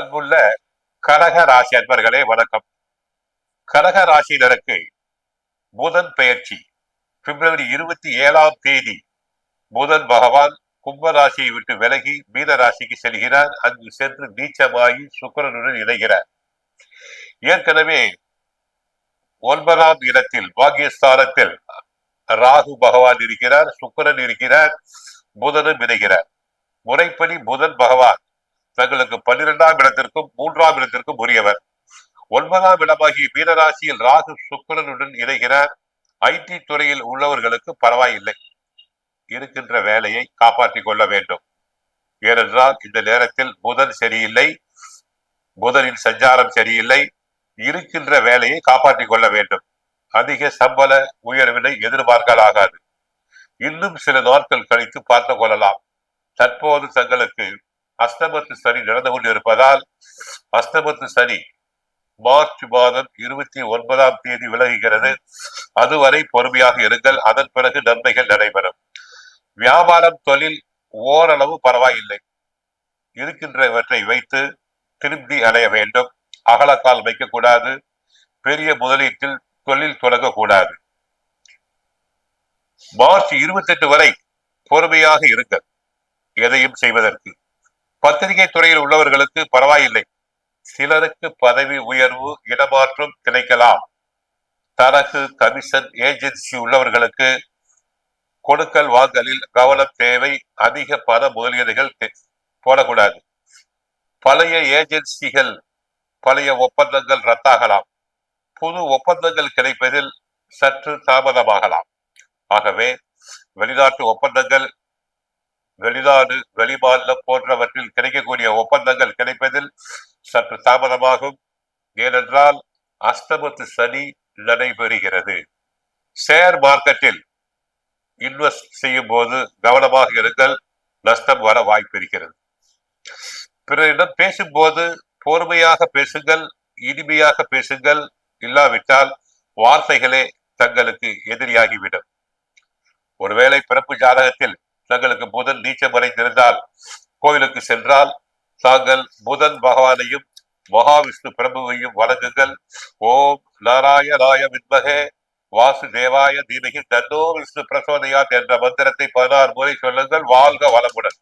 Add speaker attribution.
Speaker 1: அன்புள்ள கடக ராசி அன்பர்களே வணக்கம். கடக ராசியினருக்கு புதன் பெயர்ச்சி. பிப்ரவரி இருபத்தி ஏழாம் தேதி புதன் பகவான் கும்ப ராசியை விட்டு விலகி மீன ராசிக்கு செல்கிறார். அங்கு சென்று நீச்சமாகி சுக்கரனுடன் இணைகிறார். ஏற்கனவே ஒன்பதாம் இடத்தில் பாகியஸ்தானத்தில் ராகு பகவான் இருக்கிறார் சுக்கரன் இருக்கிறார் புதனும் இணைகிறார். முறைப்படி புதன் பகவான் தங்களுக்கு பன்னிரெண்டாம் இடத்திற்கும் மூன்றாம் இடத்திற்கும் உரியவர். ஒன்பதாம் இடமாகிய மீனராசியில் ராகு சுக்கிரனுடன் இணைகிற ஐடி துறையில் உள்ளவர்களுக்கு பரவாயில்லை. இருக்கின்ற வேலையை காப்பாற்றிக் கொள்ள வேண்டும். ஏனென்றால் இந்த நேரத்தில் புதன் சரியில்லை. புதனின் சஞ்சாரம் சரியில்லை. இருக்கின்ற வேலையை காப்பாற்றிக் கொள்ள வேண்டும். அதிக சம்பள உயர்வினை எதிர்பார்க்கலாகாது இன்னும் சில நாட்கள் கழித்து பார்த்து கொள்ளலாம். தற்போது தங்களுக்கு அஸ்தமத்து சனி நடந்து கொண்டிருப்பதால் அஸ்தமத்து சனி மார்ச் மாதம் இருபத்தி ஒன்பதாம் தேதி விலகுகிறது. அதுவரை பொறுமையாக இருங்கள். அதன் பிறகு நன்மைகள் நடைபெறும். வியாபாரம் தொழில் ஓரளவு பரவாயில்லை. இருக்கின்றவற்றை வைத்து திருப்தி அடைய வேண்டும். அகலக்கால் வைக்கக்கூடாது. பெரிய முதலீட்டில் தொழில் தொடங்கக்கூடாது. மார்ச் இருபத்தி எட்டு வரை பொறுமையாக இருங்கள். எதையும் செய்வதற்கு. பத்திரிகை துறையில் உள்ளவர்களுக்கு பரவாயில்லை. சிலருக்கு பதவி உயர்வு இடமாற்றம் கிடைக்கலாம். தரகு கமிஷன் ஏஜென்சி உள்ளவர்களுக்கு கொடுக்கல் வாங்கலில் கவனம் தேவை. அதிக பண முதலீடுகள் போடக்கூடாது. பழைய ஏஜென்சிகள் பழைய ஒப்பந்தங்கள் ரத்தாகலாம். புது ஒப்பந்தங்கள் கிடைப்பதில் சற்று தாமதமாகலாம். ஆகவே வெளிநாட்டு ஒப்பந்தங்கள் வெளிநாடு வெளிமாநிலம் போன்றவற்றில் கிடைக்கக்கூடிய ஒப்பந்தங்கள் கிடைப்பதில் சற்று தாமதமாகும். ஏனென்றால் அஷ்டமத்து சனி நடைபெறுகிறது. ஷேர் மார்க்கெட்டில் இன்வெஸ்ட் செய்யும் போது கவனமாக இருங்கள். நஷ்டம் வர வாய்ப்பு இருக்கிறது. பிறரிடம் பேசும்போது பொறுமையாக பேசுங்கள் இனிமையாக பேசுங்கள். இல்லாவிட்டால் வார்த்தைகளே தங்களுக்கு எதிரியாகிவிடும். ஒருவேளை பிறப்பு ஜாதகத்தில் தங்களுக்கு புதன் நீச்சமடைந்திருந்தால் கோயிலுக்கு சென்றால் தாங்கள் புதன் பகவானையும் மகாவிஷ்ணு பிரபுவையும் வணங்குங்கள். ஓம் நாராயணாய வித்மகே. வாசுதேவாய தீமகி தன்னோ விஷ்ணு பிரசோதயாத் என்ற மந்திரத்தை பதினாறு முறை சொல்லுங்கள். வாழ்க வளமுடன்.